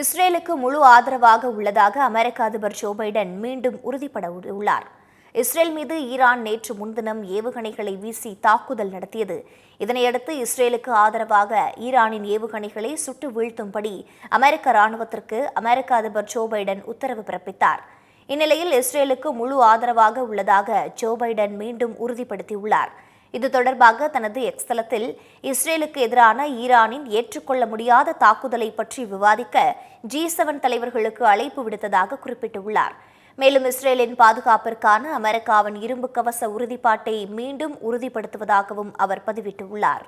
இஸ்ரேலுக்கு முழு ஆதரவாக உள்ளதாக அமெரிக்க அதிபர் ஜோ பைடன் மீண்டும் உறுதிப்பட உள்ளார். இஸ்ரேல் மீது ஈரான் நேற்று முன்தினம் ஏவுகணைகளை வீசி தாக்குதல் நடத்தியது. இதனையடுத்து இஸ்ரேலுக்கு ஆதரவாக ஈரானின் ஏவுகணைகளை சுட்டு வீழ்த்தும்படி அமெரிக்க ராணுவத்திற்கு அமெரிக்க அதிபர் ஜோ பைடன் உத்தரவு பிறப்பித்தார். இந்நிலையில் இஸ்ரேலுக்கு முழு ஆதரவாக உள்ளதாக ஜோ பைடன் மீண்டும் உறுதிப்படுத்தியுள்ளார். இது தொடர்பாக தனது எக்ஸ் தளத்தில் இஸ்ரேலுக்கு எதிரான ஈரானின் ஏற்றுக்கொள்ள முடியாத தாக்குதலை பற்றி விவாதிக்க ஜி செவன் தலைவர்களுக்கு அழைப்பு விடுத்ததாக குறிப்பிட்டுள்ளார். மேலும் இஸ்ரேலின் பாதுகாப்பிற்கான அமெரிக்காவின் இரும்பு கவச உறுதிப்பாட்டை மீண்டும் உறுதிப்படுத்துவதாகவும் அவர் பதிவிட்டுள்ளார்.